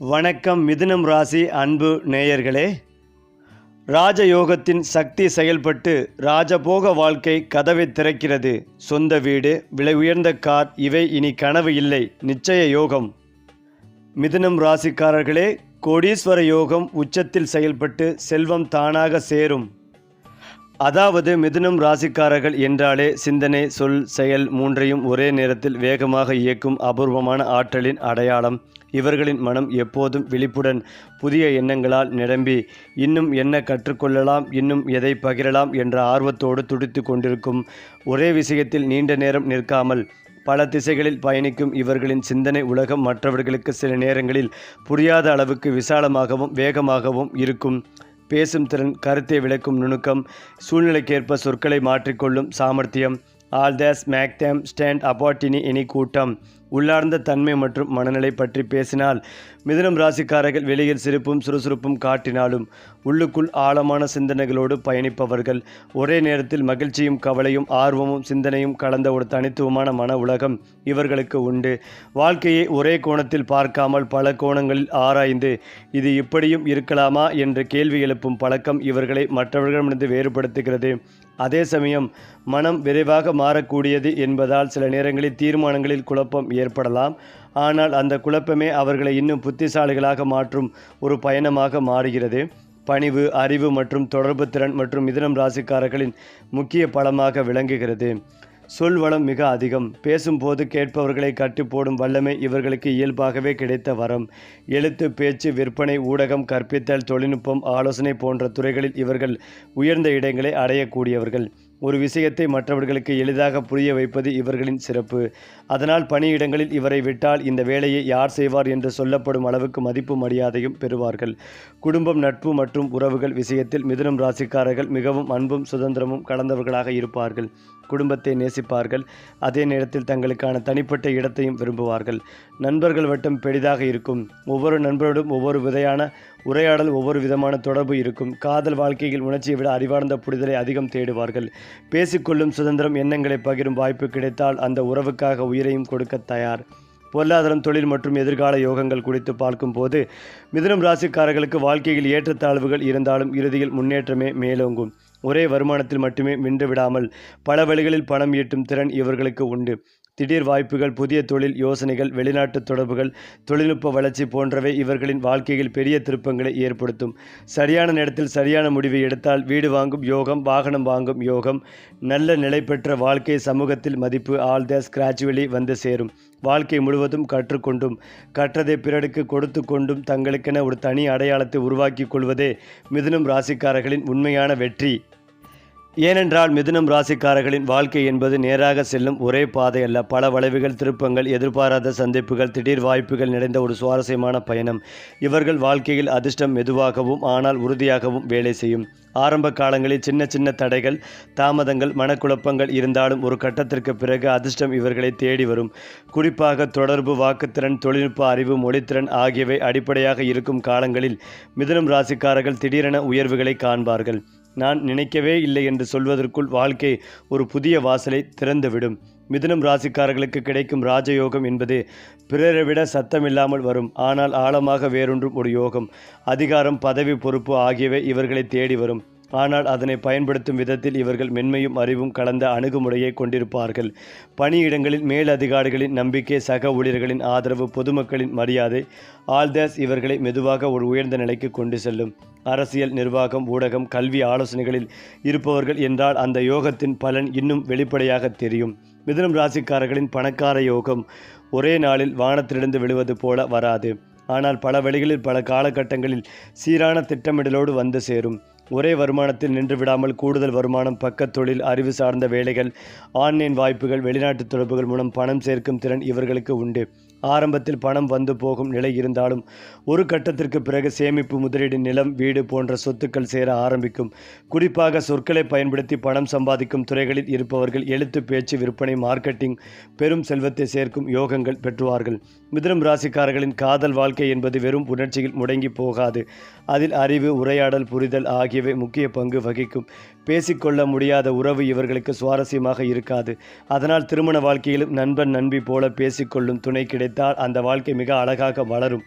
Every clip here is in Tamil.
வணக்கம் மிதுனம் ராசி அன்பு நேயர்களே. ராஜயோகத்தின் சக்தி செயல்பட்டு ராஜபோக வாழ்க்கை கதவை திறக்கிறது. சொந்த வீடு விலை உயர்ந்த கார் இவை இனி கனவு இல்லை நிச்சய யோகம். மிதுனம் ராசிக்காரர்களே கோடீஸ்வர யோகம் உச்சத்தில் செயல்பட்டு செல்வம் தானாக சேரும். அதாவது மிதுனம் ராசிக்காரர்கள் என்றாலே சிந்தனை சொல் செயல் மூன்றையும் ஒரே நேரத்தில் வேகமாக இயக்கும் அபூர்வமான ஆற்றலின் அடையாளம். இவர்களின் மனம் எப்போதும் விழிப்புடன் புதிய எண்ணங்களால் நிரம்பி இன்னும் என்ன கற்றுக்கொள்ளலாம் இன்னும் எதை பகிரலாம் என்ற ஆர்வத்தோடு துடித்து கொண்டிருக்கும். ஒரே விஷயத்தில் நீண்ட நேரம் நிற்காமல் பல திசைகளில் பயணிக்கும் இவர்களின் சிந்தனை உலகம் மற்றவர்களுக்கு சில நேரங்களில் புரியாத அளவுக்கு விசாலமாகவும் வேகமாகவும் இருக்கும். பேசும் திறன் கருத்தை விளக்கும் நுணுக்கம் சூழ்நிலைக்கேற்ப சொற்களை மாற்றிக்கொள்ளும் சாமர்த்தியம் all these make them stand apart இனி எனி கூட்டம். உள்ளார்ந்த தன்மை மற்றும் மனநிலை பற்றி பேசினால் மிதனம் ராசிக்காரர்கள் வெளியில் சிரிப்பும் சுறுசுறுப்பும் காட்டினாலும் உள்ளுக்குள் ஆழமான சிந்தனைகளோடு பயணிப்பவர்கள் ஒரே நேரத்தில் மகிழ்ச்சியும் கவலையும் ஆர்வமும் சிந்தனையும் கலந்த ஒரு தனித்துவமான மன உலகம் இவர்களுக்கு உண்டு. வாழ்க்கையை ஒரே கோணத்தில் பார்க்காமல் பல கோணங்களில் ஆராய்ந்து இது இப்படியும் இருக்கலாமா என்று கேள்வி எழுப்பும் பழக்கம் இவர்களை மற்றவர்களிடமிருந்து வேறுபடுத்துகிறது. அதே சமயம் மனம் விரைவாக மாறக்கூடியது என்பதால் சில நேரங்களில் தீர்மானங்களில் குழப்பம் ஏற்படலாம். ஆனால் அந்த குழப்பமே அவர்களை இன்னும் புத்திசாலிகளாக மாற்றும் ஒரு பயணமாக மாறுகிறது. பணிவு அறிவு மற்றும் தொடர்பு திறன் மற்றும் மிதனம் ராசிக்காரர்களின் முக்கிய பலமாக விளங்குகிறது. சொல் வளம் மிக அதிகம். பேசும்போது கேட்பவர்களை கட்டிப்போடும் வல்லமை இவர்களுக்கு இயல்பாகவே கிடைத்த வரம். எழுத்து பேச்சு விற்பனை ஊடகம் கற்பித்தல் தொழில்நுட்பம் ஆலோசனை போன்ற துறைகளில் இவர்கள் உயர்ந்த இடங்களை அடையக்கூடியவர்கள். ஒரு விஷயத்தை மற்றவர்களுக்கு எளிதாக புரிய வைப்பது இவர்களின் சிறப்பு. அதனால் பணியிடங்களில் இவரை விட்டால் இந்த வேலையை யார் செய்வார் என்று சொல்லப்படும் அளவுக்கு மதிப்பு மரியாதையும் பெறுவார்கள். குடும்பம் நட்பு மற்றும் உறவுகள் விஷயத்தில் மிதுனம் ராசிக்காரர்கள் மிகவும் அன்பும் சுதந்திரமும் கலந்தவர்களாக இருப்பார்கள். குடும்பத்தை நேசிப்பார்கள். அதே நேரத்தில் தங்களுக்கான தனிப்பட்ட இடத்தையும் விரும்புவார்கள். நண்பர்கள் வட்டம் பெரிதாக இருக்கும். ஒவ்வொரு நண்பரோடும் ஒவ்வொரு விதையான உரையாடல் ஒவ்வொரு விதமான தொடர்பு இருக்கும். காதல் வாழ்க்கையில் உணர்ச்சியை விட அறிவார்ந்த புரிதலை அதிகம் தேடுவார்கள். பேசிக்கொள்ளும் சுதந்திரம் எண்ணங்களை பகிரும் வாய்ப்பு கிடைத்தால் அந்த உறவுக்காக உயிரையும் கொடுக்க தயார். பொருளாதாரம் தொழில் மற்றும் எதிர்கால யோகங்கள் குறித்து பார்க்கும்போது மிதுனம் ராசிக்காரர்களுக்கு வாழ்க்கையில் ஏற்றத்தாழ்வுகள் இருந்தாலும் இறுதியில் முன்னேற்றமே மேலோங்கும். ஒரே வருமானத்தில் மட்டுமே மின்று விடாமல் பல வழிகளில் பணம் ஈட்டும் திறன் இவர்களுக்கு உண்டு. திடீர் வாய்ப்புகள் புதிய தொழில் யோசனைகள் வெளிநாட்டு தொடர்புகள் தொழில்நுட்ப வளர்ச்சி போன்றவை இவர்களின் வாழ்க்கையில் பெரிய திருப்பங்களை ஏற்படுத்தும். சரியான நேரத்தில் சரியான முடிவை எடுத்தால் வீடு வாங்கும் யோகம் வாகனம் வாங்கும் யோகம் நல்ல நிலை பெற்ற வாழ்க்கை சமூகத்தில் மதிப்பு ஆல் த ஸ்கிராச்சுவலி வந்து சேரும். வாழ்க்கை முழுவதும் கற்றுக்கொண்டும் கற்றதை பிறருக்கு கொடுத்து கொண்டும் தங்களுக்கென ஒரு தனி அடையாளத்தை உருவாக்கி கொள்வதே மிதுனம் ராசிக்காரர்களின் உண்மையான வெற்றி. ஏனென்றால் மிதுனம் ராசிக்காரர்களின் வாழ்க்கை என்பது நேராக செல்லும் ஒரே பாதை அல்ல. பல வளைவுகள் திருப்பங்கள் எதிர்பாராத சந்திப்புகள் திடீர் வாய்ப்புகள் நிறைந்த ஒரு சுவாரஸ்யமான பயணம். இவர்கள் வாழ்க்கையில் அதிர்ஷ்டம் மெதுவாகவும் ஆனால் உறுதியாகவும் வேலை செய்யும். ஆரம்ப காலங்களில் சின்ன சின்ன தடைகள் தாமதங்கள் மனக்குழப்பங்கள் இருந்தாலும் ஒரு கட்டத்திற்கு பிறகு அதிர்ஷ்டம் இவர்களை தேடி வரும். குறிப்பாக தொடர்பு வாக்குத்திறன் தொழில்நுட்ப அறிவு மொழித்திறன் ஆகியவை அடிப்படையாக இருக்கும் காலங்களில் மிதுனம் ராசிக்காரர்கள் திடீரென உயர்வுகளை காண்பார்கள். நான் நினைக்கவே இல்லை என்று சொல்வதற்குள் வாழ்க்கை ஒரு புதிய வாசலை திறந்துவிடும். மிதுனம் ராசிக்காரர்களுக்கு கிடைக்கும் ராஜயோகம் என்பது பிறரை விட சத்தமில்லாமல் வரும். ஆனால் ஆழமாக வேறொன்றும் ஒரு யோகம். அதிகாரம் பதவி பொறுப்பு ஆகியவை இவர்களை தேடி வரும். ஆனால் அதனை பயன்படுத்தும் விதத்தில் இவர்கள் மென்மையும் அறிவும் கலந்த அணுகுமுறையை கொண்டிருப்பார்கள். பணியிடங்களில் மேலதிகாரிகளின் நம்பிக்கை சக ஊழியர்களின் ஆதரவு பொதுமக்களின் மரியாதை ஆல்தேஸ் இவர்களை மெதுவாக ஒரு உயர்ந்த நிலைக்கு கொண்டு செல்லும். அரசியல் நிர்வாகம் ஊடகம் கல்வி ஆலோசனைகளில் இருப்பவர்கள் என்றால் அந்த யோகத்தின் பலன் இன்னும் வெளிப்படையாக தெரியும். மிதுனம் ராசிக்காரர்களின் பணக்கார யோகம் ஒரே நாளில் வானத்திலிருந்து விழுவது போல வராது. ஆனால் பல வழிகளில் பல காலகட்டங்களில் சீரான திட்டமிடலோடு வந்து சேரும். ஒரே வருமானத்தில் நின்று விடாமல் கூடுதல் வருமானம் பக்கத் தொழில் அறிவு சார்ந்த வேலைகள் ஆன்லைன் வாய்ப்புகள் வெளிநாட்டு தொடர்புகள் மூலம் பணம் சேர்க்கும் திறன் இவர்களுக்கு உண்டு. ஆரம்பத்தில் பணம் வந்து போகும் நிலை இருந்தாலும் ஒரு கட்டத்திற்கு பிறகு சேமிப்பு முதலீடு நிலம் வீடு போன்ற சொத்துக்கள் சேர ஆரம்பிக்கும். குறிப்பாக சொற்களை பயன்படுத்தி பணம் சம்பாதிக்கும் துறைகளில் இருப்பவர்கள் எழுத்து பேச்சு விற்பனை மார்க்கெட்டிங் பெரும் செல்வத்தை சேர்க்கும் யோகங்கள் பெற்றுவார்கள். மிதுனம் ராசிக்காரர்களின் காதல் வாழ்க்கை என்பது வெறும் உணர்ச்சியில் முடங்கி போகாது. அதில் அறிவு உரையாடல் புரிதல் ஆகியவை முக்கிய பங்கு வகிக்கும். பேசிக்கொள்ள முடியாத உறவு இவர்களுக்கு சுவாரஸ்யமாக இருக்காது. அதனால் திருமண வாழ்க்கையிலும் நண்பன் நண்பி போல பேசிக்கொள்ளும் துணை கிடைத்தால் அந்த வாழ்க்கை மிக அழகாக வளரும்.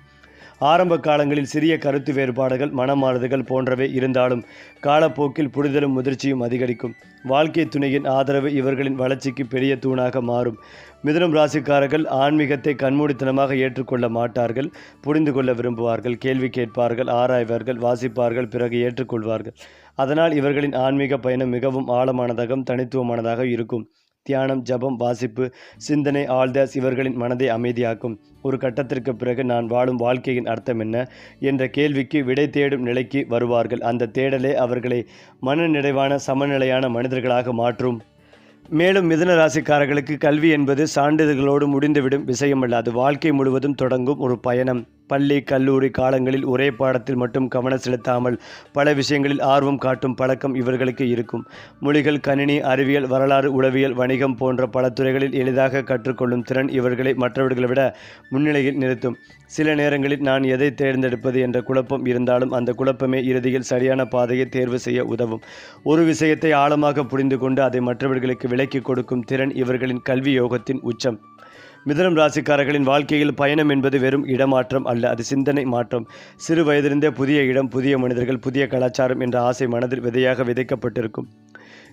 ஆரம்ப காலங்களில் சிறிய கருத்து வேறுபாடுகள் மனமாறுதல்கள் போன்றவை இருந்தாலும் காலப்போக்கில் புரிதலும் முதிர்ச்சியும் அதிகரிக்கும். வாழ்க்கை துணையின் ஆதரவு இவர்களின் வளர்ச்சிக்கு பெரிய தூணாக மாறும். மிதுனம் ராசிக்காரர்கள் ஆன்மீகத்தை கண்மூடித்தனமாக ஏற்றுக்கொள்ள மாட்டார்கள் புரிந்து கொள்ள விரும்புவார்கள் கேள்வி கேட்பார்கள் ஆராய்வார்கள் வாசிப்பார்கள் பிறகு ஏற்றுக்கொள்வார்கள். அதனால் இவர்களின் ஆன்மீக பயணம் மிகவும் ஆழமானதாகவும் தனித்துவமானதாக இருக்கும். தியானம் ஜபம் வாசிப்பு சிந்தனை ஆழ்தாஸ் இவர்களின் மனதை அமைதியாக்கும். ஒரு கட்டத்திற்கு பிறகு நான் வாழும் வாழ்க்கையின் அர்த்தம் என்ன? என்ற கேள்விக்கு விடை தேடும் நிலைக்கு வருவார்கள். அந்த தேடலே அவர்களை மனநிறைவான சமநிலையான மனிதர்களாக மாற்றும். மேலும் மிதன ராசிக்காரர்களுக்கு கல்வி என்பது சான்றிதழ்களோடு முடிந்துவிடும் விஷயமல்ல. அது வாழ்க்கை முழுவதும் தொடங்கும் ஒரு பயணம். பள்ளி கல்லூரி காலங்களில் ஒரே பாடத்தில் மட்டும் கவனம் செலுத்தாமல் பல விஷயங்களில் ஆர்வம் காட்டும் பழக்கம் இவர்களுக்கு இருக்கும். மொழிகள் கணினி அறிவியல் வரலாறு உளவியல் வணிகம் போன்ற பல துறைகளில் எளிதாக கற்றுக்கொள்ளும் திறன் இவர்களை மற்றவர்களை விட முன்னிலையில் நிறுத்தும். சில நேரங்களில் நான் எதை தேர்ந்தெடுப்பது என்ற குழப்பம் இருந்தாலும் அந்த குழப்பமே இறுதியில் சரியான பாதையை தேர்வு செய்ய உதவும். ஒரு விஷயத்தை ஆழமாக புரிந்து கொண்டு அதை மற்றவர்களுக்கு விலக்கி கொடுக்கும் திறன் இவர்களின் கல்வி யோகத்தின் உச்சம். மிதனம் ராசிக்காரர்களின் வாழ்க்கையில் பயணம் என்பது வெறும் இடமாற்றம் அல்ல. அது சிந்தனை மாற்றம். சிறு வயதிலிருந்தே புதிய இடம் புதிய மனிதர்கள் புதிய கலாச்சாரம் என்ற ஆசை மனதில் விதையாக விதைக்கப்பட்டிருக்கும்.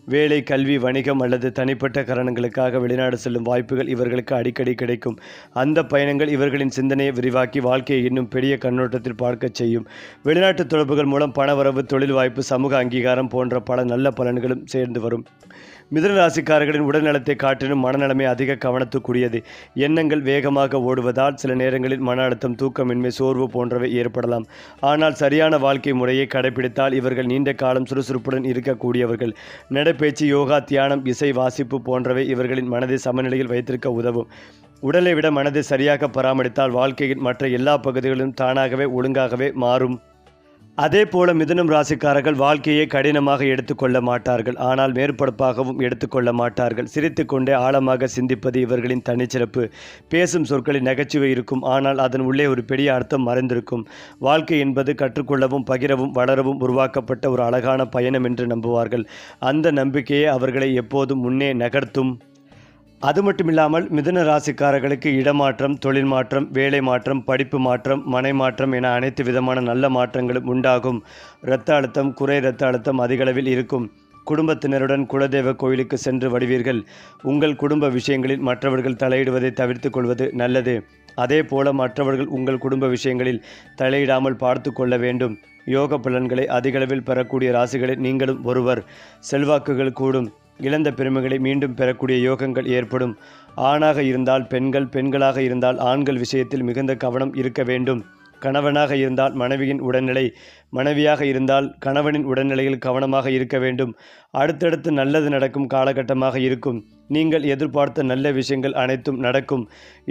வேலை கல்வி வணிகம் அல்லது தனிப்பட்ட காரணங்களுக்காக வெளிநாடு செல்லும் வாய்ப்புகள் இவர்களுக்கு அடிக்கடி கிடைக்கும். அந்த பயணங்கள் இவர்களின் சிந்தனையை விரிவாக்கி வாழ்க்கையை இன்னும் பெரிய கண்ணோட்டத்தில் பார்க்கச் செய்யும். வெளிநாட்டு தொடர்புகள் மூலம் பணவரவு தொழில் வாய்ப்பு சமூக அங்கீகாரம் போன்ற பல நல்ல பலன்களும் சேர்ந்து வரும். மிதனராசிக்காரர்களின் உடல்நலத்தை காட்டிலும் மனநலமே அதிக கவனத்துக்குரியது. எண்ணங்கள் வேகமாக ஓடுவதால் சில நேரங்களில் மன அழுத்தம் தூக்கமின்மை சோர்வு போன்றவை ஏற்படலாம். ஆனால் சரியான வாழ்க்கை முறையை கடைபிடித்தால் இவர்கள் நீண்ட காலம் சுறுசுறுப்புடன் இருக்கக்கூடியவர்கள். நடைப்பயிற்சி யோகா தியானம் இசை வாசிப்பு போன்றவை இவர்களின் மனதை சமநிலையில் வைத்திருக்க உதவும். உடலை விட மனதை சரியாக பராமரித்தால் வாழ்க்கையின் மற்ற எல்லா பகுதிகளிலும் தானாகவே ஒழுங்காகவே மாறும். அதே போல மிதுனம் ராசிக்காரர்கள் வாழ்க்கையை கடினமாக எடுத்துக்கொள்ள மாட்டார்கள். ஆனால் மேற்படப்பாகவும் எடுத்துக்கொள்ள மாட்டார்கள். சிரித்துக்கொண்டே ஆழமாக சிந்திப்பது இவர்களின் தனிச்சிறப்பு. பேசும் சொற்களில் நகைச்சுவை இருக்கும். ஆனால் அதன் உள்ளே ஒரு பெரிய அர்த்தம் மறைந்திருக்கும். வாழ்க்கை என்பது கற்றுக்கொள்ளவும் பகிரவும் வளரவும் உருவாக்கப்பட்ட ஒரு அழகான பயணம் என்று நம்புவார்கள். அந்த நம்பிக்கையே அவர்களை எப்போதும் முன்னே நகர்த்தும். அது மட்டுமில்லாமல் மிதுன ராசிக்காரர்களுக்கு இடமாற்றம் தொழில் மாற்றம் வேலை மாற்றம் படிப்பு மாற்றம் மனை மாற்றம் என அனைத்து விதமான நல்ல மாற்றங்களும் உண்டாகும். இரத்த அழுத்தம் குறை இரத்த அழுத்தம் அதிகளவில் இருக்கும். குடும்பத்தினருடன் குலதெய்வ கோயிலுக்கு சென்று வருவீர்கள். உங்கள் குடும்ப விஷயங்களில் மற்றவர்கள் தலையிடுவதை தவிர்த்து கொள்வது நல்லது. அதே போல மற்றவர்கள் உங்கள் குடும்ப விஷயங்களில் தலையிடாமல் பார்த்து கொள்ள வேண்டும். யோக பலன்களை அதிகளவில் பெறக்கூடிய ராசிகளில் நீங்களும் ஒருவர். செல்வாக்குகள் கூடும். இழந்த பெருமைகளை மீண்டும் பெறக்கூடிய யோகங்கள் ஏற்படும். ஆணாக இருந்தால் பெண்கள் பெண்களாக இருந்தால் ஆண்கள் விஷயத்தில் மிகுந்த கவனம் இருக்க வேண்டும். கணவனாக இருந்தால் மனைவியின் உடல்நிலை மனைவியாக இருந்தால் கணவனின் உடல்நிலையில் கவனமாக இருக்க வேண்டும். அடுத்தடுத்து நல்லது நடக்கும் காலகட்டமாக இருக்கும். நீங்கள் எதிர்பார்த்த நல்ல விஷயங்கள் அனைத்தும் நடக்கும்.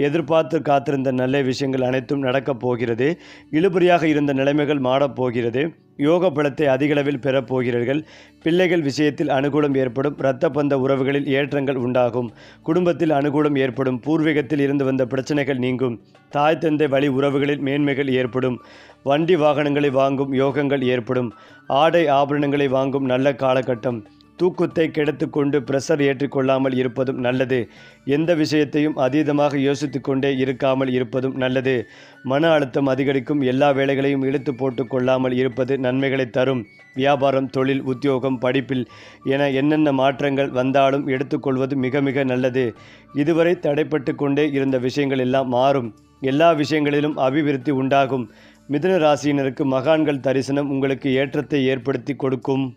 எதிர்பார்த்து காத்திருந்த நல்ல விஷயங்கள் அனைத்தும் நடக்கப் போகிறது. இழுபறியாக இருந்த நிலைமைகள் மாறப்போகிறது யோக பலத்தை அதிகளவில் பெறப்போகிறீர்கள் பிள்ளைகள் விஷயத்தில் அனுகூலம் ஏற்படும். இரத்த பந்த உறவுகளில் ஏற்றங்கள் உண்டாகும். குடும்பத்தில் அனுகூலம் ஏற்படும். பூர்வீகத்தில் இருந்து வந்த பிரச்சனைகள் நீங்கும். தாய் தந்தை வழி உறவுகளில் மேன்மைகள் ஏற்படும். வண்டி வாகனங்களை வாங்கும் யோகங்கள் ஏற்படும். ஆடை ஆபரணங்களை வாங்கும் நல்ல காலகட்டம். தூக்கத்தை கெடுத்து கொண்டு பிரஷர் ஏற்றிக்கொள்ளாமல் இருப்பதும் நல்லது. எந்த விஷயத்தையும் அதீதமாக யோசித்து கொண்டே இருக்காமல் இருப்பதும் நல்லது. மன அழுத்தம் அதிகரிக்கும் எல்லா வேலைகளையும் இழுத்து போட்டு கொள்ளாமல் இருப்பது நன்மைகளை தரும். வியாபாரம் தொழில் உத்தியோகம் படிப்பில் என என்னென்ன மாற்றங்கள் வந்தாலும் எடுத்துக்கொள்வது மிக மிக நல்லது. இதுவரை தடைப்பட்டு கொண்டே இருந்த விஷயங்கள் எல்லாம் மாறும். எல்லா விஷயங்களிலும் அபிவிருத்தி உண்டாகும். மிதுன ராசியினருக்கு மகான்கள் தரிசனம் உங்களுக்கு ஏற்றத்தை ஏற்படுத்தி கொடுக்கும்.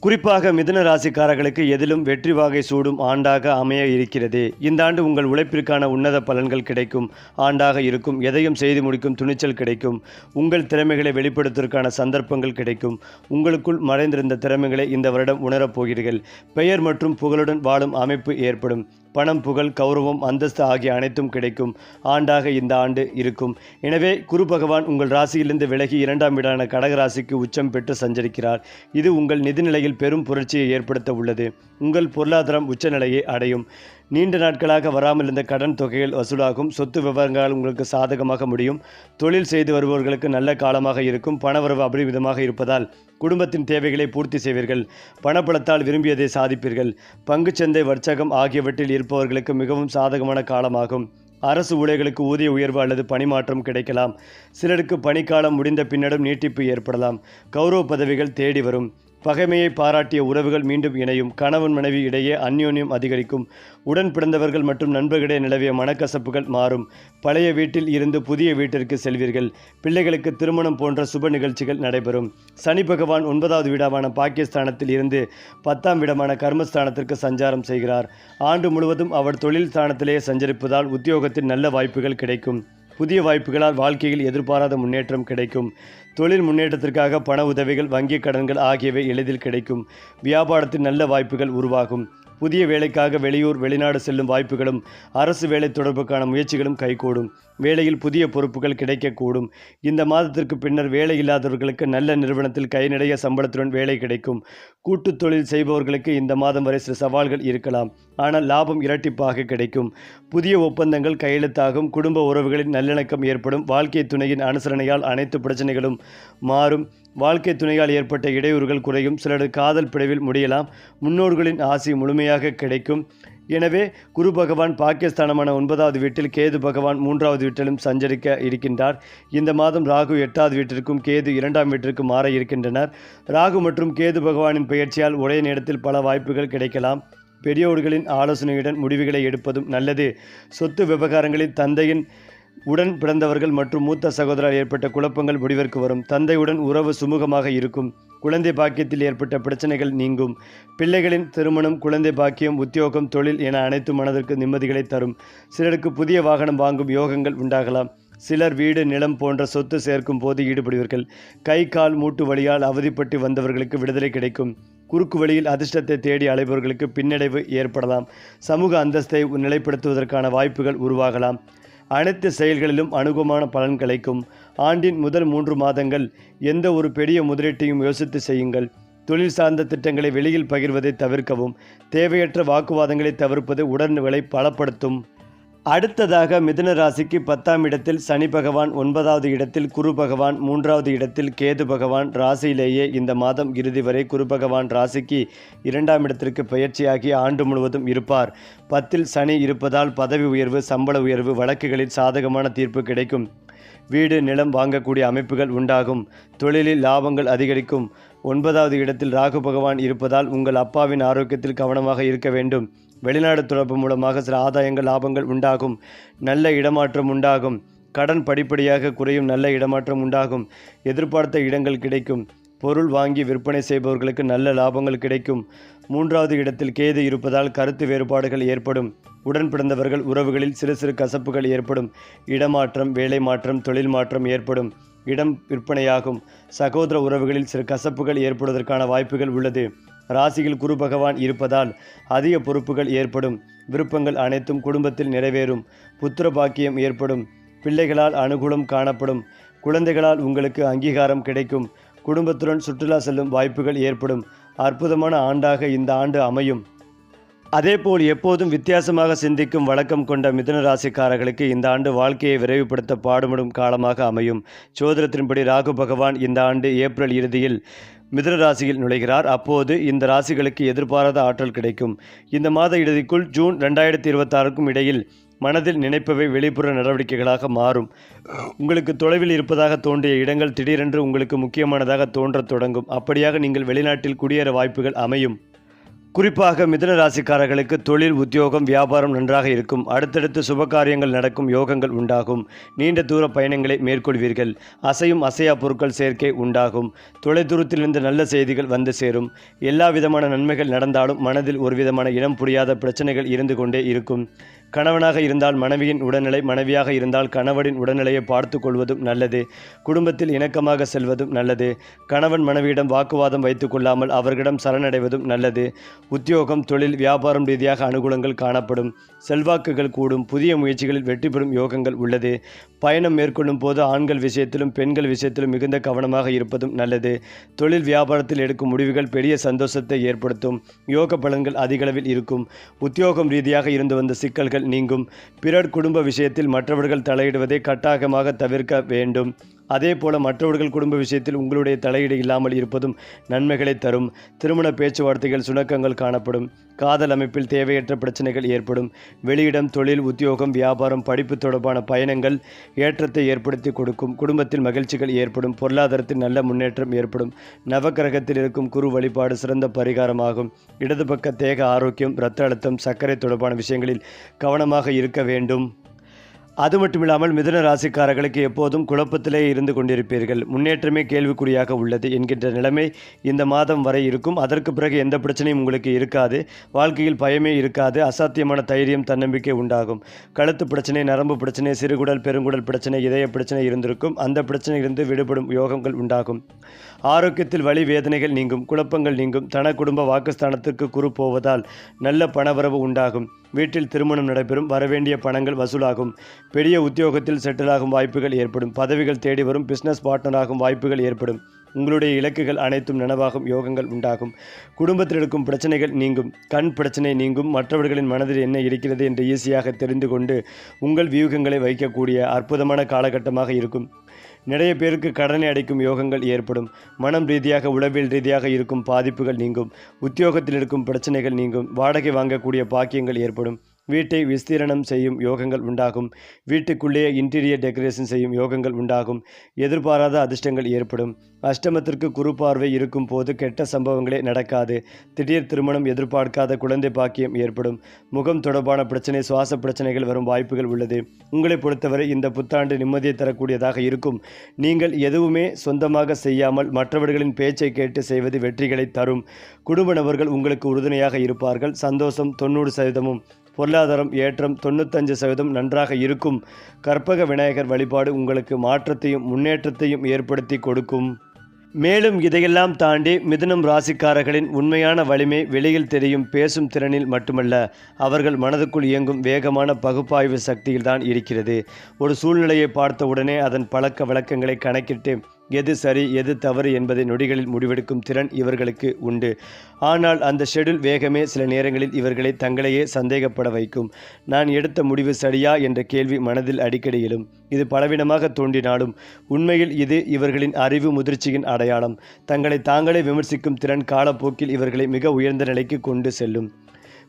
குறிப்பாக மிதுன ராசிக்காரர்களுக்கு எதிலும் வெற்றி வாகை சூடும் ஆண்டாக அமைய இருக்கிறது. இந்த ஆண்டு உங்கள் உழைப்பிற்கான உன்னத பலன்கள் கிடைக்கும். ஆண்டாக இருக்கும். எதையும் செய்து முடிக்கும் துணிச்சல் கிடைக்கும். உங்கள் திறமைகளை வெளிப்படுத்துவதற்கான சந்தர்ப்பங்கள் கிடைக்கும். உங்களுக்குள் மறைந்திருந்த திறமைகளை இந்த வருடம் உணரப் போகிறீர்கள். பெயர் மற்றும் புகழுடன் வாழும் அமைப்பு ஏற்படும். பணம் புகழ் கௌரவம் அந்தஸ்து ஆகிய அனைத்தும் கிடைக்கும். ஆண்டாக இந்த ஆண்டு இருக்கும். எனவே குரு பகவான் உங்கள் ராசியிலிருந்து விலகி இரண்டாம் வீடான கடக ராசிக்கு உச்சம் பெற்று சஞ்சரிக்கிறார். இது உங்கள் நிதிநிலையில் பெரும் புரட்சியை ஏற்படுத்த உள்ளது. உங்கள் பொருளாதாரம் உச்சநிலையை அடையும். நீண்ட நாட்களாக வராமல் இருந்த கடன் தொகைகள் வசூலாகும். சொத்து விவரங்கள் உங்களுக்கு சாதகமாக முடியும். தொழில் செய்து வருபவர்களுக்கு நல்ல காலமாக இருக்கும். பணவரவு அபரிமிதமாக இருப்பதால் குடும்பத்தின் தேவைகளை பூர்த்தி செய்வீர்கள். பணப்பலத்தால் விரும்பியதை சாதிப்பீர்கள். பங்குச்சந்தை வர்த்தகம் ஆகியவற்றில் இருப்பவர்களுக்கு மிகவும் சாதகமான காலமாகும். அரசு ஊழியர்களுக்கு ஊதிய உயர்வு அல்லது பணிமாற்றம் கிடைக்கலாம். சிலருக்கு பணிக்காலம் முடிந்த பின்னரும் நீட்டிப்பு ஏற்படலாம். கௌரவ பதவிகள் தேடி வரும். பகைமையை பாராட்டிய உறவுகள் மீண்டும் இணையும் கணவன் மனைவி இடையே அந்யோன்யம் அதிகரிக்கும் உடன் பிறந்தவர்கள் மற்றும் நண்பர்களிடையே நிலவிய மனக்கசப்புகள் மாறும். பழைய வீட்டில் இருந்து புதிய வீட்டிற்கு செல்வீர்கள். பிள்ளைகளுக்கு திருமணம் போன்ற சுப நிகழ்ச்சிகள் நடைபெறும். சனி பகவான் ஒன்பதாவது வீடாவான பாகிஸ்தானத்தில் இருந்து பத்தாம் வீடமான கர்மஸ்தானத்திற்கு சஞ்சாரம் செய்கிறார். ஆண்டு முழுவதும் அவர் தொழில் ஸ்தானத்திலேயே சஞ்சரிப்பதால் உத்தியோகத்தில் நல்ல வாய்ப்புகள் கிடைக்கும். புதிய வாய்ப்புகளால் வாழ்க்கையில் எதிர்பாராத முன்னேற்றம் கிடைக்கும். தொழில் முன்னேற்றத்திற்காக பண உதவிகள் வங்கிக் கடன்கள் ஆகியவை எளிதில் கிடைக்கும். வியாபாரத்தில் நல்ல வாய்ப்புகள் உருவாகும். புதிய வேலைக்காக வெளியூர் வெளிநாடு செல்லும் வாய்ப்புகளும் அரசு வேலை தொடர்புக்கான முயற்சிகளும் கைகூடும். வேலையில் புதிய பொறுப்புகள் கிடைக்கக்கூடும். இந்த மாதத்திற்கு பின்னர் வேலை இல்லாதவர்களுக்கு நல்ல நிறுவனத்தில் கை நிறைய சம்பளத்துடன் வேலை கிடைக்கும். கூட்டுத் தொழில் செய்பவர்களுக்கு இந்த மாதம் வரை சில சவால்கள் இருக்கலாம். ஆனால் லாபம் இரட்டிப்பாக கிடைக்கும். புதிய ஒப்பந்தங்கள் கையெழுத்தாகும். குடும்ப உறவுகளில் நல்லிணக்கம் ஏற்படும். வாழ்க்கை துணையின் அனுசரணையால் அனைத்து பிரச்சனைகளும் மாறும். வாழ்க்கை துணையால் ஏற்பட்ட இடையூறுகள் குறையும். சிலரது காதல் பிளவில் முடியலாம். முன்னோர்களின் ஆசி முழுமையாக கிடைக்கும். எனவே குரு பகவான் பாகிஸ்தானமான ஒன்பதாவது வீட்டில் கேது பகவான் மூன்றாவது வீட்டிலும் சஞ்சரிக்க இருக்கின்றார். இந்த மாதம் ராகு எட்டாவது வீட்டிற்கும் கேது இரண்டாம் வீட்டிற்கும் மாற இருக்கின்றனர். ராகு மற்றும் கேது பகவானின் பெயர்ச்சியால் ஒரே நேரத்தில் பல வாய்ப்புகள் கிடைக்கலாம். பெரியோர்களின் ஆலோசனையுடன் முடிவுகளை எடுப்பதும் நல்லது. சொத்து விவகாரங்களில் தந்தையின் உடன் பிறந்தவர்கள் மற்றும் மூத்த சகோதரால் ஏற்பட்ட குழப்பங்கள் முடிவிற்கு வரும். தந்தையுடன் உறவு சுமூகமாக இருக்கும். குழந்தை பாக்கியத்தில் ஏற்பட்ட பிரச்சனைகள் நீங்கும். பிள்ளைகளின் திருமணம் குழந்தை பாக்கியம் உத்தியோகம் தொழில் என அனைத்து மனதிற்கு நிம்மதிகளை தரும். சிலருக்கு புதிய வாகனம் வாங்கும் யோகங்கள் உண்டாகலாம். சிலர் வீடு நிலம் போன்ற சொத்து சேர்க்கும் போது ஈடுபடுவீர்கள். கை கால் மூட்டு வழியால் அவதிப்பட்டு வந்தவர்களுக்கு விடுதலை கிடைக்கும். குறுக்கு வழியில் அதிர்ஷ்டத்தை தேடி அலைபவர்களுக்கு பின்னடைவு ஏற்படலாம். சமூக அந்தஸ்தை நிலைப்படுத்துவதற்கான வாய்ப்புகள் உருவாகலாம். அனைத்து செயல்களிலும் அனுகூலமான பலன் கிடைக்கும். ஆண்டின் முதல் மூன்று மாதங்கள் எந்த ஒரு பெரிய முதலீட்டையும் யோசித்து செய்யுங்கள். தொழில் சார்ந்த திட்டங்களை வெளியில் பகிர்வதை தவிர்க்கவும் தேவையற்ற வாக்குவாதங்களை தவிர்ப்பது உடல்நிலை பலப்படுத்தும். அடுத்ததாக மிதுன ராசிக்கு பத்தாம் இடத்தில் சனி பகவான் ஒன்பதாவது இடத்தில் குரு பகவான் மூன்றாவது இடத்தில் கேது பகவான். ராசியிலேயே இந்த மாதம் இறுதி வரை குரு பகவான் ராசிக்கு இரண்டாம் இடத்திற்கு பயிற்சியாகி ஆண்டு முழுவதும் இருப்பார். பத்தில் சனி இருப்பதால் பதவி உயர்வு சம்பள உயர்வு வழக்குகளில் சாதகமான தீர்ப்பு கிடைக்கும். வீடு நிலம் வாங்கக்கூடிய அமைப்புகள் உண்டாகும். தொழிலில் லாபங்கள் அதிகரிக்கும். ஒன்பதாவது இடத்தில் ராகு பகவான் இருப்பதால் உங்கள் அப்பாவின் ஆரோக்கியத்தில் கவனமாக இருக்க வேண்டும். வெளிநாடு தொடர்பு மூலமாக சில ஆதாயங்கள் லாபங்கள் உண்டாகும். நல்ல இடமாற்றம் உண்டாகும். கடன் படிப்படியாக குறையும் நல்ல இடமாற்றம் உண்டாகும். எதிர்பார்த்த இடங்கள் கிடைக்கும். பொருள் வாங்கி விற்பனை செய்பவர்களுக்கு நல்ல லாபங்கள் கிடைக்கும். மூன்றாவது இடத்தில் கேது இருப்பதால் கருத்து வேறுபாடுகள் ஏற்படும். உடன் பிறந்தவர்கள் உறவுகளில் சிறு சிறு கசப்புகள் ஏற்படும். இடமாற்றம் வேலை மாற்றம் தொழில் மாற்றம் ஏற்படும். இடம் விற்பனையாகும். சகோதர உறவுகளில் சிறு கசப்புகள் ஏற்படுவதற்கான வாய்ப்புகள் உள்ளது. ராசியில் குரு பகவான் இருப்பதால் அதிக பொறுப்புகள் ஏற்படும். விருப்பங்கள் அனைத்தும் குடும்பத்தில் நிறைவேறும். புத்திர பாக்கியம் ஏற்படும். பிள்ளைகளால் அனுகூலம் காணப்படும். குழந்தைகளால் உங்களுக்கு அங்கீகாரம் கிடைக்கும். குடும்பத்துடன் சுற்றுலா செல்லும் வாய்ப்புகள் ஏற்படும். அற்புதமான ஆண்டாக இந்த ஆண்டு அமையும். அதேபோல் எப்போதும் வித்தியாசமாக சிந்திக்கும் வழக்கம் கொண்ட மிதுன ராசிக்காரர்களுக்கு இந்த ஆண்டு வாழ்க்கையை விரைவுபடுத்த பாடுபடும் காலமாக அமையும். சோதரத்தின்படி ராகு பகவான் இந்த ஆண்டு ஏப்ரல் இறுதியில் மிதுன ராசியில் நுழைகிறார். அப்போது இந்த ராசிகளுக்கு எதிர்பாராத ஆற்றல் கிடைக்கும். இந்த மாத இறுதிக்குள் ஜூன் ரெண்டாயிரத்தி இருபத்தாறுக்கும் இடையில் மனதில் நினைப்பவை வெளிப்புற நடவடிக்கைகளாக மாறும். உங்களுக்கு தொலைவில் இருப்பதாக தோன்றிய இடங்கள் திடீரென்று உங்களுக்கு முக்கியமானதாக தோன்றத் தொடங்கும். அப்படியாக நீங்கள் வெளிநாட்டில் குடியேற வாய்ப்புகள் அமையும். குறிப்பாக மிதன ராசிக்காரர்களுக்கு தொழில் உத்தியோகம் வியாபாரம் நன்றாக இருக்கும். அடுத்தடுத்து சுபகாரியங்கள் நடக்கும் யோகங்கள் உண்டாகும். நீண்ட தூர பயணங்களை மேற்கொள்வீர்கள். அசையும் அசையா பொருட்கள் சேர்க்கை உண்டாகும். தொலைதூரத்திலிருந்து நல்ல செய்திகள் வந்து சேரும். எல்லா விதமான நன்மைகள் நடந்தாலும் மனதில் ஒரு விதமான இனம் புரியாத பிரச்சனைகள் இருந்து கொண்டே இருக்கும். கணவனாக இருந்தால் மனைவியின் உடல்நிலை மனைவியாக இருந்தால் கணவனின் உடல்நிலையை பார்த்து கொள்வதும் நல்லது. குடும்பத்தில் இணக்கமாக செல்வதும் நல்லது. கணவன் மனைவியிடம் வாக்குவாதம் வைத்துக் கொள்ளாமல் அவர்களிடம் சரணடைவதும் நல்லது. உத்தியோகம் தொழில் வியாபாரம் ரீதியாக அனுகூலங்கள் காணப்படும். செல்வாக்குகள் கூடும். புதிய முயற்சிகளில் வெற்றி பெறும் யோகங்கள் உள்ளது. பயணம் மேற்கொள்ளும் போது ஆண்கள் விஷயத்திலும் பெண்கள் விஷயத்திலும் மிகுந்த கவனமாக இருப்பதும் நல்லது. தொழில் வியாபாரத்தில் எடுக்கும் முடிவுகள் பெரிய சந்தோஷத்தை ஏற்படுத்தும். யோக பலன்கள் அதிகளவில் இருக்கும். உத்தியோகம் ரீதியாக இருந்து வந்த சிக்கல்கள் நீங்கும். பிறர் குடும்ப விஷயத்தில் மற்றவர்கள் தலையிடுவதை கட்டாயமாக தவிர்க்க வேண்டும். அதே போல மற்றவர்கள் குடும்ப விஷயத்தில் உங்களுடைய தலையீடு இல்லாமல் இருப்பதும் நன்மைகளை தரும். திருமண பேச்சுவார்த்தைகள் சுணக்கங்கள் காணப்படும். காதல் அமைப்பில் தேவையற்ற பிரச்சனைகள் ஏற்படும். வெளியிடம் தொழில் உத்தியோகம் வியாபாரம் படிப்பு தொடர்பான பயணங்கள் ஏற்றத்தை ஏற்படுத்தி கொடுக்கும். குடும்பத்தில் மகிழ்ச்சிகள் ஏற்படும். பொருளாதாரத்தில் நல்ல முன்னேற்றம் ஏற்படும். நவக்கிரகத்தில் இருக்கும் குரு வழிபாடு சிறந்த பரிகாரமாகும். இடது பக்க தேக ஆரோக்கியம் இரத்த அழுத்தம் சர்க்கரை தொடர்பான விஷயங்களில் கவனமாக இருக்க வேண்டும். அது மட்டுமில்லாமல் மிதுன ராசிக்காரர்களுக்கு எப்போதும் குழப்பத்திலே இருந்து கொண்டிருப்பீர்கள். முன்னேற்றமே கேள்விக்குறியாக உள்ளது என்கின்ற நிலைமை இந்த மாதம் வரை இருக்கும். அதற்கு பிறகு எந்த பிரச்சனையும் உங்களுக்கு இருக்காது. வாழ்க்கையில் பயமே இருக்காது. அசாத்தியமான தைரியம் தன்னம்பிக்கை உண்டாகும். கழுத்து பிரச்சனை நரம்பு பிரச்சனை சிறுகுடல் பெருங்குடல் பிரச்சனை இதய பிரச்சனை இருந்திருக்கும். அந்த பிரச்சனையிலிருந்து விடுபடும் யோகங்கள் உண்டாகும். ஆரோக்கியத்தில் வழி வேதனைகள் நீங்கும். குழப்பங்கள் நீங்கும். தன குடும்ப வாக்குஸ்தானத்திற்கு குறு போவதால் நல்ல பணவரவு உண்டாகும். வீட்டில் திருமணம் நடைபெறும். வரவேண்டிய பணங்கள் வசூலாகும். பெரிய உத்தியோகத்தில் செட்டிலாகும் வாய்ப்புகள் ஏற்படும். பதவிகள் தேடி வரும் பிஸ்னஸ் பார்ட்னராகும் வாய்ப்புகள் ஏற்படும். உங்களுடைய இலக்குகள் அனைத்தும் நனவாகும் யோகங்கள் உண்டாகும். குடும்பத்தில் இருக்கும் பிரச்சனைகள் நீங்கும். கண் பிரச்சனை நீங்கும். மற்றவர்களின் மனதில் என்ன இருக்கிறது என்று ஈஸியாக தெரிந்து கொண்டு உங்கள் வியூகங்களை வைக்கக்கூடிய அற்புதமான காலகட்டமாக இருக்கும். நிறைய பேருக்கு கடனை அடைக்கும் யோகங்கள் ஏற்படும். மனம் ரீதியாக உளவியல் ரீதியாக இருக்கும் பாதிப்புகள் நீங்கும். உத்தியோகத்தில் இருக்கும் பிரச்சனைகள் நீங்கும். வாடகை வாங்கக்கூடிய பாக்கியங்கள் ஏற்படும். வீட்டை விஸ்தீரணம் செய்யும் யோகங்கள் உண்டாகும். வீட்டுக்குள்ளேயே இன்டீரியர் டெக்கரேஷன் செய்யும் யோகங்கள் உண்டாகும். எதிர்பாராத அதிர்ஷ்டங்கள் ஏற்படும். அஷ்டமத்திற்கு குரு பார்வை இருக்கும் போது கெட்ட சம்பவங்களே நடக்காது. திடீர் திருமணம் எதிர்பார்க்காத குழந்தை பாக்கியம் ஏற்படும். முகம் தொடர்பான பிரச்சனை சுவாச பிரச்சனைகள் வரும் வாய்ப்புகள் உள்ளது. உங்களை பொறுத்தவரை இந்த புத்தாண்டு நிம்மதியை தரக்கூடியதாக இருக்கும். நீங்கள் எதுவுமே சொந்தமாக செய்யாமல் மற்றவர்களின் பேச்சை கேட்டு செய்வது வெற்றிகளை தரும். குடும்ப நபர்கள் உங்களுக்கு உறுதுணையாக இருப்பார்கள். சந்தோஷம் தொண்ணூறு சதவீதமும் பொருளாதாரம் ஏற்றம் தொண்ணூத்தஞ்சு சதவீதம் நன்றாக இருக்கும். கற்பக விநாயகர் வழிபாடு உங்களுக்கு மாற்றத்தையும் முன்னேற்றத்தையும் ஏற்படுத்தி கொடுக்கும். மேலும் இதையெல்லாம் தாண்டி மிதுனம் ராசிக்காரர்களின் உண்மையான வலிமை வெளியில் தெரியும் பேசும் திறனில் மட்டுமல்ல அவர்கள் மனதுக்குள் இயங்கும் வேகமான பகுப்பாய்வு சக்தியில்தான் இருக்கிறது. ஒரு சூழ்நிலையை பார்த்த உடனே அதன் பழக்க வழக்கங்களை கணக்கிட்டு எது சரி எது தவறு என்பதை நொடிகளில் முடிவெடுக்கும் திறன் இவர்களுக்கு உண்டு. ஆனால் அந்த ஷெடியூல் வேகமே சில நேரங்களில் இவர்களை தங்களையே சந்தேகப்பட வைக்கும். நான் எடுத்த முடிவு சரியா என்ற கேள்வி மனதில் அடிக்கடி எழும். இது பலவீனமாக தோன்றினாலும் உண்மையில் இது இவர்களின் அறிவு முதிர்ச்சியின் அடையாளம். தங்களை தாங்களே விமர்சிக்கும் திறன் காலப்போக்கில் இவர்களை மிக உயர்ந்த நிலைக்கு கொண்டு செல்லும்.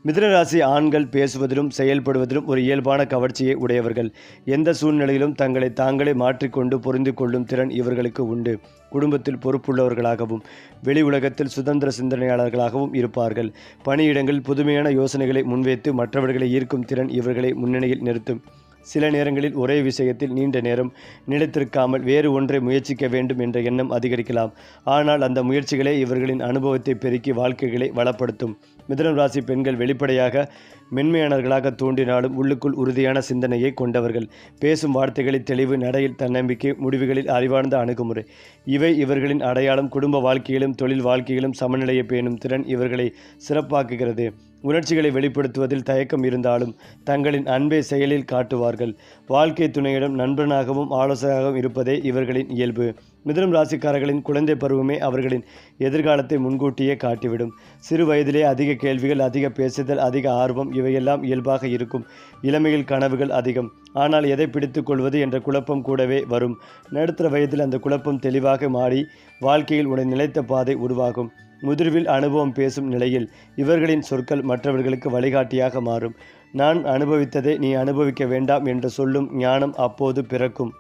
மிதனராசி ஆண்கள் பேசுவதிலும் செயல்படுவதிலும் ஒரு இயல்பான கவர்ச்சியை உடையவர்கள். எந்த சூழ்நிலையிலும் தங்களை தாங்களே மாற்றிக்கொண்டு புரிந்து கொள்ளும் திறன் இவர்களுக்கு உண்டு. குடும்பத்தில் பொறுப்புள்ளவர்களாகவும் வெளி உலகத்தில் சுதந்திர சிந்தனையாளர்களாகவும் இருப்பார்கள். பணியிடங்களில் புதுமையான யோசனைகளை முன்வைத்து மற்றவர்களை ஈர்க்கும் திறன் இவர்களை முன்னணியில் நிறுத்தும். சில நேரங்களில் ஒரே விஷயத்தில் நீண்ட நேரம் நிலைத்திருக்காமல் வேறு ஒன்றை முயற்சிக்க வேண்டும் என்ற எண்ணம் அதிகரிக்கலாம். ஆனால் அந்த முயற்சிகளே இவர்களின் அனுபவத்தை பெருக்கி வாழ்க்கைகளை வளப்படுத்தும். மிதனம் ராசி பெண்கள் வெளிப்படையாக மென்மையானவர்களாக தோன்றினாலும் உள்ளுக்குள் உறுதியான சிந்தனையை கொண்டவர்கள். பேசும் வார்த்தைகளில் தெளிவு நடையில் தன்னம்பிக்கை முடிவுகளில் அறிவார்ந்த அணுகுமுறை. இவை இவர்களின் அடையாளம். குடும்ப வாழ்க்கையிலும் தொழில் வாழ்க்கையிலும் சமநிலையை பேணும் திறன் இவர்களை சிறப்பாக்குகிறது. உணர்ச்சிகளை வெளிப்படுத்துவதில் தயக்கம் இருந்தாலும் தங்களின் அன்பை செயலில் காட்டுவார்கள். வாழ்க்கை துணையிடம் நண்பனாகவும் ஆலோசகராகவும் இருப்பதே இவர்களின் இயல்பு. மிதுனம் ராசிக்காரர்களின் குழந்தை பருவமே அவர்களின் எதிர்காலத்தை முன்கூட்டியே காட்டிவிடும். சிறு வயதிலே அதிக கேள்விகள் அதிக பேசுதல் அதிக ஆர்வம் இவையெல்லாம் இயல்பாக இருக்கும். இளமையில் கனவுகள் அதிகம். ஆனால் எதை பிடித்துக் கொள்வது என்ற குழப்பம் கூடவே வரும். நடுத்தர வயதில் அந்த குழப்பம் தெளிவாக மாறி வாழ்க்கையில் உடைய நிலைத்த பாதை உருவாகும். முதிர்வில் அனுபவம் பேசும் நிலையில் இவர்களின் சொற்கள் மற்றவர்களுக்கு வழிகாட்டியாக மாறும். நான் அனுபவித்ததை நீ அனுபவிக்க வேண்டாம் என்று சொல்லும் ஞானம் அப்போது பிறக்கும்.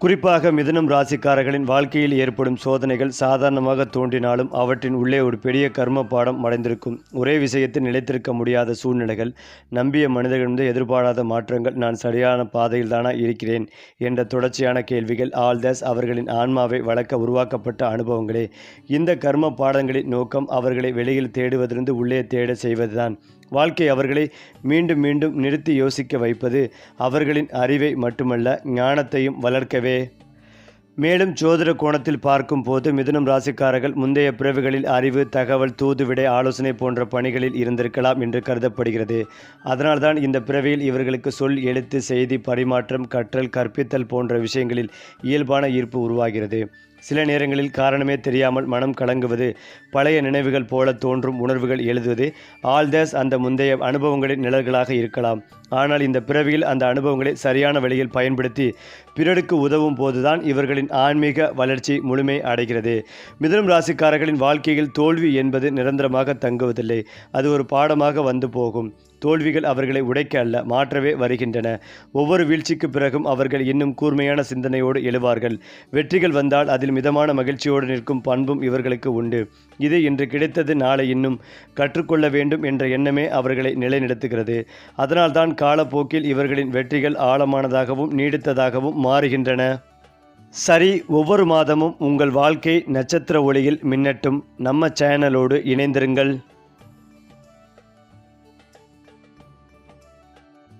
குறிப்பாக மிதுனம் ராசிக்காரர்களின் வாழ்க்கையில் ஏற்படும் சோதனைகள் சாதாரணமாக தோன்றினாலும் அவற்றின் உள்ளே ஒரு பெரிய கர்ம பாடம் அடைந்திருக்கும் ஒரே விஷயத்தில் நிலைத்திருக்க முடியாத சூழ்நிலைகள் நம்பிய மனிதர்களிடம் எதிர்பாராத மாற்றங்கள் நான் சரியான பாதையில் தானா இருக்கிறேன் என்ற தொடர்ச்சியான கேள்விகள் ஆல்தாஸ் அவர்களின் ஆன்மாவை வளர்க்க உருவாக்கப்பட்ட அனுபவங்களே. இந்த கர்ம பாடங்களின் நோக்கம் அவர்களை வெளியில் தேடுவதிலிருந்து உள்ளே தேட செய்வதுதான். வாழ்க்கை அவர்களை மீண்டும் மீண்டும் நிறுத்தி யோசிக்க வைப்பது அவர்களின் அறிவை மட்டுமல்ல ஞானத்தையும் வளர்க்கவே. மேலும் ஜோதிட கோணத்தில் பார்க்கும் போது மிதுனம் ராசிக்காரர்கள் முந்தைய பிறவுகளில் அறிவு தகவல் தூதுவிடை ஆலோசனை போன்ற பணிகளில் இருந்திருக்கலாம் என்று கருதப்படுகிறது. அதனால்தான் இந்த பிறவியில் இவர்களுக்கு சொல் எழுத்து செய்தி பரிமாற்றம் கற்றல் கற்பித்தல் போன்ற விஷயங்களில் இயல்பான ஈர்ப்பு உருவாகிறது. சில நேரங்களில் காரணமே தெரியாமல் மனம் கலங்குவது பழைய நினைவுகள் போல தோன்றும் உணர்வுகள் எழுதுவது ஆல்தஸ் அந்த முந்தைய அனுபவங்களின் நிழல்களாக இருக்கலாம். ஆனால் இந்த பிறவியில் அந்த அனுபவங்களை சரியான வழியில் பயன்படுத்தி பிறருக்கு உதவும் போதுதான் இவர்களின் ஆன்மீக வளர்ச்சி முழுமை அடைகிறது. மிதனம் ராசிக்காரர்களின் வாழ்க்கையில் தோல்வி என்பது நிரந்தரமாக தங்குவதில்லை. அது ஒரு பாடமாக வந்து போகும். தோல்விகள் அவர்களை உடைக்க அல்ல மாற்றவே வருகின்றன. ஒவ்வொரு வீழ்ச்சிக்கு பிறகும் அவர்கள் இன்னும் கூர்மையான சிந்தனையோடு எழுவார்கள். வெற்றிகள் வந்தால் அதில் மிதமான மகிழ்ச்சியோடு நிற்கும் பண்பும் இவர்களுக்கு உண்டு. இது இன்று கிடைத்தது நாளை இன்னும் கற்றுக்கொள்ள வேண்டும் என்ற எண்ணமே அவர்களை நிலைநிறுத்துகிறது. அதனால்தான் காலப்போக்கில் இவர்களின் வெற்றிகள் ஆழமானதாகவும் நீடித்ததாகவும் மாறுகின்றன. சரி ஒவ்வொரு மாதமும் உங்கள் வாழ்க்கை நட்சத்திர ஒளியில் மின்னட்டும். நம்ம சேனலோடு இணைந்திருங்கள்.